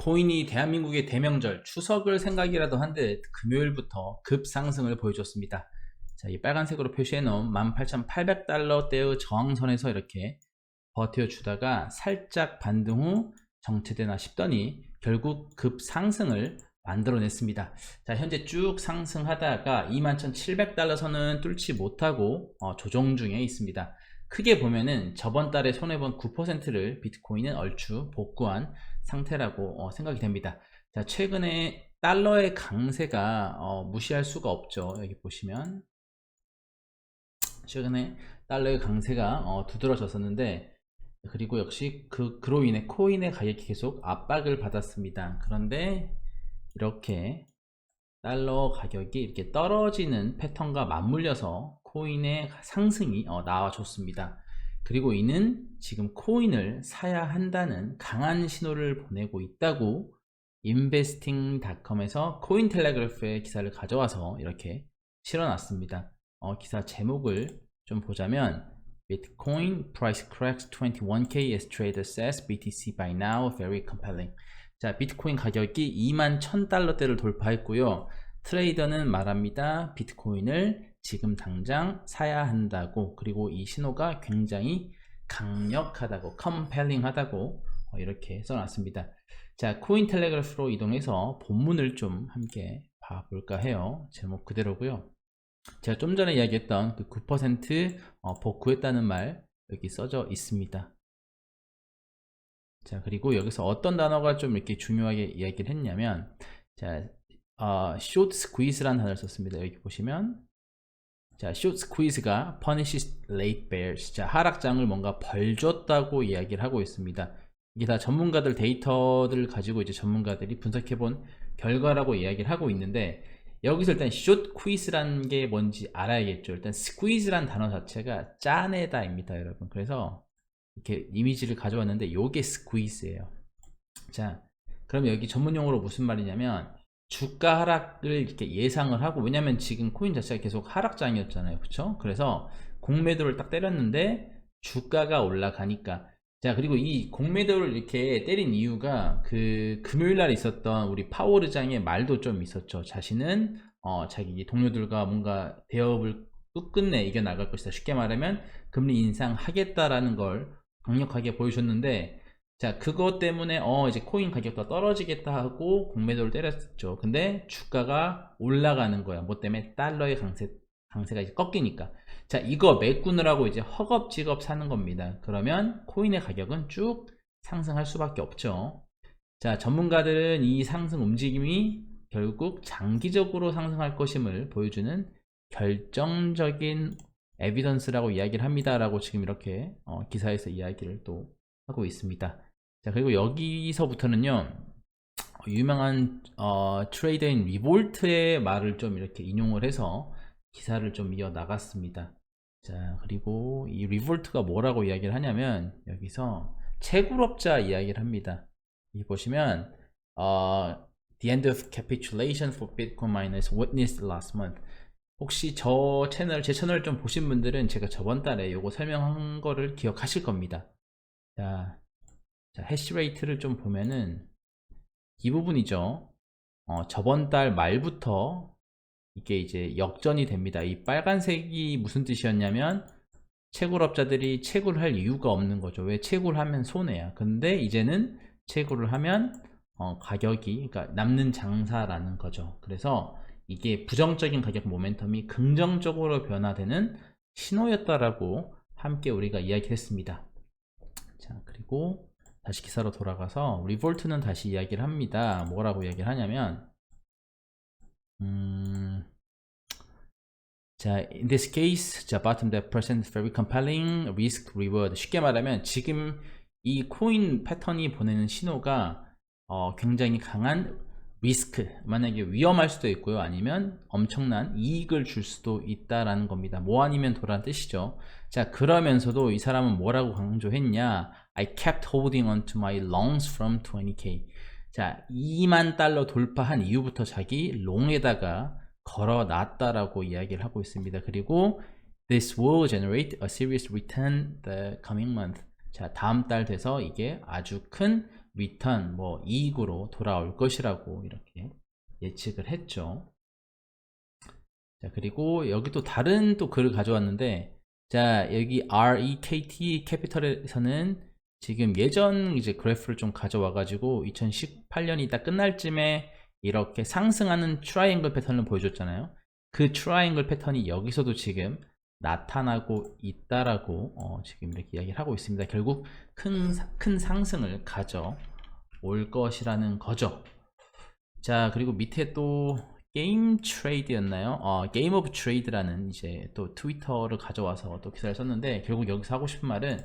비트코인이 대한민국의 대명절 추석을 생각이라도 한듯 금요일부터 급상승을 보여줬습니다. 자, 이 빨간색으로 표시해 놓은 18,800달러대의 저항선에서 이렇게 버텨주다가 살짝 반등 후 정체되나 싶더니 결국 급상승을 만들어냈습니다. 자, 현재 쭉 상승하다가 21,700달러 선은 뚫지 못하고 어, 조정 중에 있습니다. 크게 보면은 저번 달에 손해본 9%를 비트코인은 얼추 복구한 상태라고 어, 생각이 됩니다. 자, 최근에 달러의 강세가 어, 무시할 수가 없죠. 여기 보시면 최근에 달러의 강세가 어, 두드러졌었는데 그리고 역시 그 그로 인해 코인의 가격이 계속 압박을 받았습니다. 그런데 이렇게 달러 가격이 이렇게 떨어지는 패턴과 맞물려서 코인의 상승이 어, 나와줬습니다. 그리고 이는 지금 코인을 사야 한다는 강한 신호를 보내고 있다고 investing.com에서 코인텔레그래프의 기사를 가져와서 이렇게 실어놨습니다. 어, 기사 제목을 좀 보자면 Bitcoin price cracks 21k as trader says BTC by now very compelling. 자, 비트코인 가격이 2만 1000달러대를 돌파했고요. 트레이더는 말합니다. 비트코인을 지금 당장 사야 한다고 그리고 이 신호가 굉장히 강력하다고 컴펠링하다고 어, 이렇게 써놨습니다. 자, 코인 텔레그래프로 이동해서 본문을 좀 함께 봐볼까 해요. 제목 그대로고요. 제가 좀 전에 이야기했던 그9% 어, 복구했다는 말 여기 써져 있습니다. 자 그리고 여기서 어떤 단어가 좀 이렇게 중요하게 이야기를 했냐면 자 어, short squeeze라는 단어를 썼습니다. 여기 보시면 자 short squeeze가 punishes late bears 자 하락장을 뭔가 벌 줬다고 이야기를 하고 있습니다. 이게 다 전문가들 데이터들을 가지고 이제 전문가들이 분석해본 결과라고 이야기를 하고 있는데 여기서 일단 short squeeze라는 게 뭔지 알아야겠죠. 일단 squeeze라는 단어 자체가 짜내다입니다, 여러분. 그래서 이렇게 이미지를 가져왔는데 요게 스퀴즈예요. 자, 그럼 여기 전문 용어로 무슨 말이냐면 주가 하락을 이렇게 예상을 하고 왜냐면 지금 코인 자체가 계속 하락장이었잖아요. 그쵸? 그래서 공매도를 딱 때렸는데 주가가 올라가니까 자 그리고 이 공매도를 이렇게 때린 이유가 그 금요일 날 있었던 우리 파워르장의 말도 좀 있었죠. 자신은 어, 자기 동료들과 뭔가 대업을 끝끝내 이겨나갈 것이다. 쉽게 말하면 금리 인상하겠다라는 걸 강력하게 보여줬는데 자 그것 때문에 어 이제 코인 가격도 떨어지겠다 하고 공매도를 때렸죠. 근데 주가가 올라가는 거야. 뭐 때문에 달러의 강세 강세가 이제 꺾이니까. 자 이거 메꾸느라고 이제 허겁지겁 사는 겁니다. 그러면 코인의 가격은 쭉 상승할 수밖에 없죠. 자 전문가들은 이 상승 움직임이 결국 장기적으로 상승할 것임을 보여주는 결정적인 에비던스라고 이야기를 합니다 라고 지금 이렇게 어, 기사에서 이야기를 또 하고 있습니다 자 그리고 여기서부터는요 유명한 어, 트레이더인 리볼트의 말을 좀 이렇게 인용을 해서 기사를 좀 이어 나갔습니다. 자 그리고 이 리볼트가 뭐라고 이야기를 하냐면 여기서 채굴업자 이야기를 합니다. 여기 보시면 어, The end of capitulation for Bitcoin miners witnessed last month. 혹시 저 채널, 제 채널 좀 보신 분들은 제가 저번 달에 요거 설명한 거를 기억하실 겁니다. 자, 자 해시레이트를 좀 보면은 이 부분이죠. 어, 저번 달 말부터 이게 이제 역전이 됩니다. 이 빨간색이 무슨 뜻이었냐면 채굴업자들이 채굴을 할 이유가 없는 거죠. 왜 채굴을 하면 손해야. 근데 이제는 채굴을 하면 어, 가격이 그러니까 남는 장사라는 거죠. 그래서 이게 부정적인 가격 모멘텀이 긍정적으로 변화되는 신호였다라고 함께 우리가 이야기했습니다. 자, 그리고 다시 기사로 돌아가서 리볼트는 다시 이야기를 합니다. 뭐라고 이야기를 하냐면 음, 자, in this case, 자, bottom that presents very compelling risk reward. 쉽게 말하면 지금 이 코인 패턴이 보내는 신호가 어, 굉장히 강한 리스크 만약에 위험할 수도 있고요. 아니면 엄청난 이익을 줄 수도 있다라는 겁니다. 뭐 아니면 도란 뜻이죠. 자 그러면서도 이 사람은 뭐라고 강조했냐? I kept holding on to my longs from 20k 자 2만 달러 돌파한 이후부터 자기 롱에다가 걸어 놨다라고 이야기를 하고 있습니다. 그리고 This will generate a serious return the coming month. 자 다음 달 돼서 이게 아주 큰 return 뭐 이익으로 돌아올 것이라고 이렇게 예측을 했죠. 자, 그리고 여기 또 다른 또 글을 가져왔는데 자, 여기 REKT 캐피털에서는 지금 예전 이제 그래프를 좀 가져와 가지고 2018년이 딱 끝날 쯤에 이렇게 상승하는 트라이앵글 패턴을 보여줬잖아요. 그 트라이앵글 패턴이 여기서도 지금 나타나고 있다라고 어, 지금 이렇게 이야기를 하고 있습니다. 결국 큰, 사- 큰 상승을 가져올 것이라는 거죠. 자, 그리고 밑에 또 게임 트레이드였나요? 어, 게임 오브 트레이드라는 이제 또 트위터를 가져와서 또 기사를 썼는데 결국 여기서 하고 싶은 말은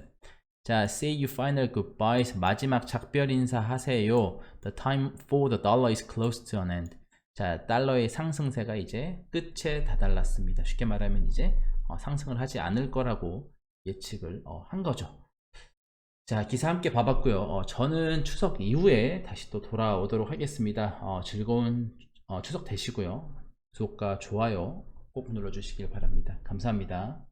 자, say you final goodbyes 마지막 작별 인사 하세요. The time for the dollar is close to an end. 자, 달러의 상승세가 이제 끝에 다달랐습니다. 쉽게 말하면 이제 어, 상승을 하지 않을 거라고 예측을 어, 한 거죠. 자, 기사 함께 봐봤고요. 어, 저는 추석 이후에 다시 또 돌아오도록 하겠습니다. 어, 즐거운 어, 추석 되시고요. 구독과 좋아요 꼭 눌러주시길 바랍니다. 감사합니다.